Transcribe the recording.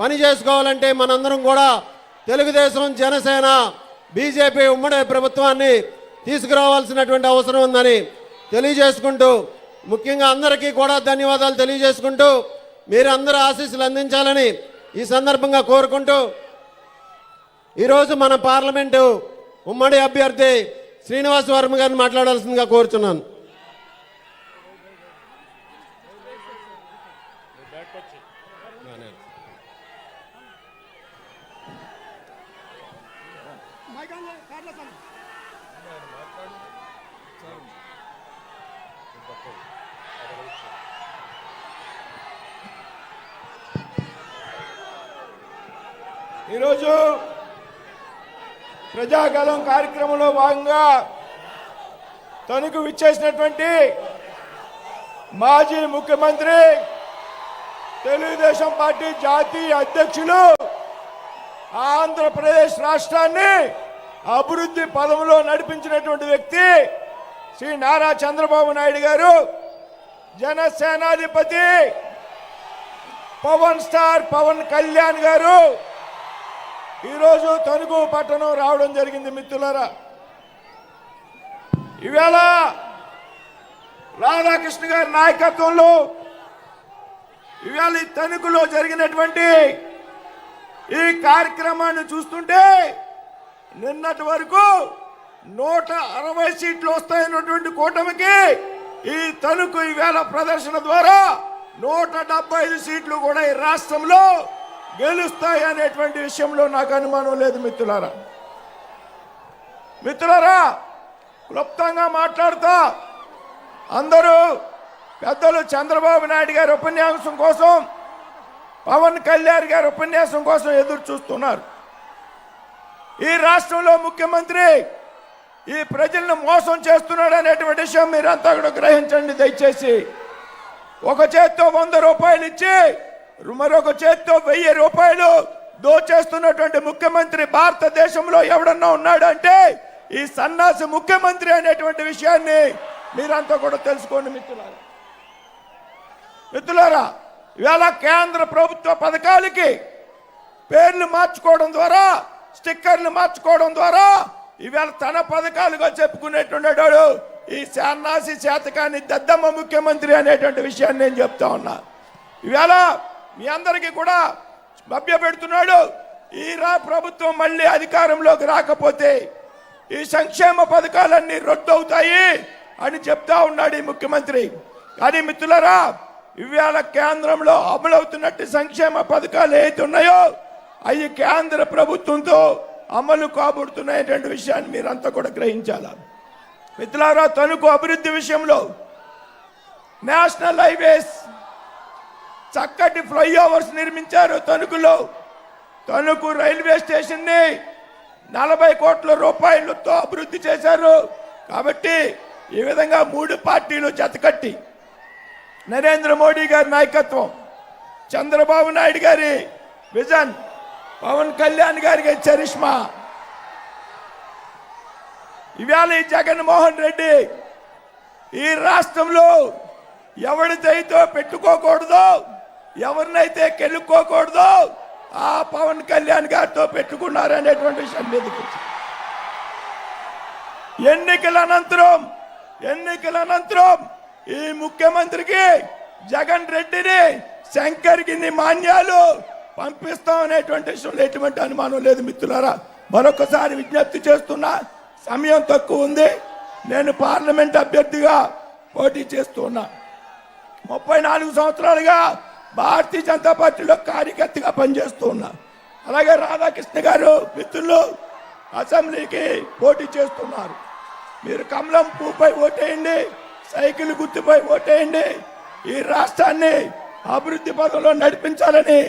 పని చేసుకోవాలంటే మనందరం కూడా తెలుగుదేశం జనసేన బీజేపీ ఉమ్మడి ప్రభుత్వాన్ని తీసుకురావాల్సినటువంటి అవసరం ఉందని తెలియజేసుకుంటూ ముఖ్యంగా అందరికీ కూడా ధన్యవాదాలు తెలియజేసుకుంటూ మీరు అందరూ ఆశీస్సులు అందించాలని ఈ సందర్భంగా కోరుకుంటూ ఈరోజు మన పార్లమెంటు ఉమ్మడి అభ్యర్థి శ్రీనివాస్ వర్మ గారిని మాట్లాడాల్సిందిగా కోరుచున్నాను. ఈరోజు ప్రజాగలం కార్యక్రమంలో భాగంగా తనకు విచ్చేసినటువంటి మాజీ ముఖ్యమంత్రి తెలుగుదేశం పార్టీ జాతీయ అధ్యక్షులు ఆంధ్రప్రదేశ్ రాష్ట్రాన్ని అభివృద్ధి పదంలో నడిపించినటువంటి వ్యక్తి శ్రీ నారా చంద్రబాబు నాయుడు గారు జనసేనాధిపతి పవన్ స్టార్ పవన్ కళ్యాణ్ గారు. ఈరోజు తణుకు పట్టణం రావడం జరిగింది మిత్రులారా. ఈవేళ రాధాకృష్ణ గారి నాయకత్వంలో ఇవాళ ఈ తణుకులో జరిగినటువంటి ఈ కార్యక్రమాన్ని చూస్తుంటే నిన్నటి వరకు నూట అరవై సీట్లు వస్తాయన్నటువంటి కూటమికి ఈ తణుకు ఈవేళ ప్రదర్శన ద్వారా నూట డెబ్బై ఐదు సీట్లు కూడా ఈ రాష్ట్రంలో గెలుస్తాయి అనేటువంటి విషయంలో నాకు అనుమానం లేదు మిత్రులారా. మిత్రులారా క్లుప్తంగా మాట్లాడుతా. అందరూ పెద్దలు చంద్రబాబు నాయుడు గారి ఉపన్యాసం కోసం పవన్ కళ్యాణ్ గారి ఉపన్యాసం కోసం ఎదురు చూస్తున్నారు. ఈ రాష్ట్రంలో ముఖ్యమంత్రి ఈ ప్రజలను మోసం చేస్తున్నాడు అనేటువంటి విషయం మీరంతా కూడా గ్రహించండి దయచేసి. ఒక చేత్తో వంద రూపాయలు ఇచ్చి మరొక చేత్తో వెయ్యి రూపాయలు దోచేస్తున్నటువంటి ముఖ్యమంత్రి భారతదేశంలో ఎవడన్నా ఉన్నాడంటే ఈ సన్నాసి ముఖ్యమంత్రి అనేటువంటి విషయాన్ని మీరంతా కూడా తెలుసుకోండి మిత్రులారా. మిత్రులారా ఇవాళ కేంద్ర ప్రభుత్వ పథకాలకి పేర్లు మార్చుకోవడం ద్వారా స్టిక్కర్లు మార్చుకోవడం ద్వారా ఇవాళ తన పథకాలుగా చెప్పుకునేటువంటి ఈ సన్నాసి శాతకాన్ని దద్దమ్మ ముఖ్యమంత్రి అనేటువంటి విషయాన్ని నేను చెప్తా ఉన్నా. ఇవాళ మీ అందరికీ కూడా మభ్య పెడుతున్నాడు ఈ రా ప్రభుత్వం మళ్ళీ అధికారంలోకి రాకపోతే ఈ సంక్షేమ పథకాలన్నీ రద్దు అవుతాయి అని చెప్తా ఉన్నాడు ఈ ముఖ్యమంత్రి. కానీ మిత్రులరా ఇవాళ కేంద్రంలో అమలవుతున్నట్టు సంక్షేమ పథకాలు ఏదైతే ఉన్నాయో అవి కేంద్ర ప్రభుత్వంతో అమలు కాబడుతున్నాయటువంటి విషయాన్ని మీరంతా కూడా గ్రహించాల? మిత్రులారా తణుకు అభివృద్ధి విషయంలో నేషనల్ హైవేస్ చక్కటి ఫ్లైఓవర్స్ నిర్మించారు తణుకులో. తణుకు రైల్వే స్టేషన్ని నలభై కోట్ల రూపాయలతో అభివృద్ధి చేశారు. కాబట్టి ఈ విధంగా మూడు పార్టీలు జతకట్టి నరేంద్ర మోడీ గారి నాయకత్వం చంద్రబాబు నాయుడు గారి విజన్ పవన్ కళ్యాణ్ గారికి చరిష్మా ఇవాళ ఈ జగన్మోహన్ రెడ్డి ఈ రాష్ట్రంలో ఎవరి దయతో పెట్టుకోకూడదో ఎవరినైతే కెలుక్కోకూడదో ఆ పవన్ కళ్యాణ్ గారితో పెట్టుకున్నారనేటువంటి విషయం మీదకి ఎన్నికల అనంతరం ఎన్నికల అనంతరం ఈ ముఖ్యమంత్రికి జగన్ రెడ్డిని శంకర్కి మాన్యాలు పంపిస్తాం అనేటువంటి విషయంలో ఎటువంటి అనుమానం లేదు మిత్రులారా. మరొకసారి విజ్ఞప్తి చేస్తున్నా సమయం తక్కువ ఉంది. నేను పార్లమెంట్ అభ్యర్థిగా పోటీ చేస్తున్నా. ముప్పై నాలుగు సంవత్సరాలుగా భారతీయ జనతా పార్టీలో కార్యకర్తగా పనిచేస్తూ ఉన్నా అలాగే రాధాకృష్ణ గారు మిత్రులు అసెంబ్లీకి పోటీ చేస్తున్నారు. మీరు కమలం పూపై ఓటేయండి సైకిల్ గుర్తుపై ఓటేయండి ఈ రాష్ట్రాన్ని అభివృద్ధి పదంలో నడిపించాలని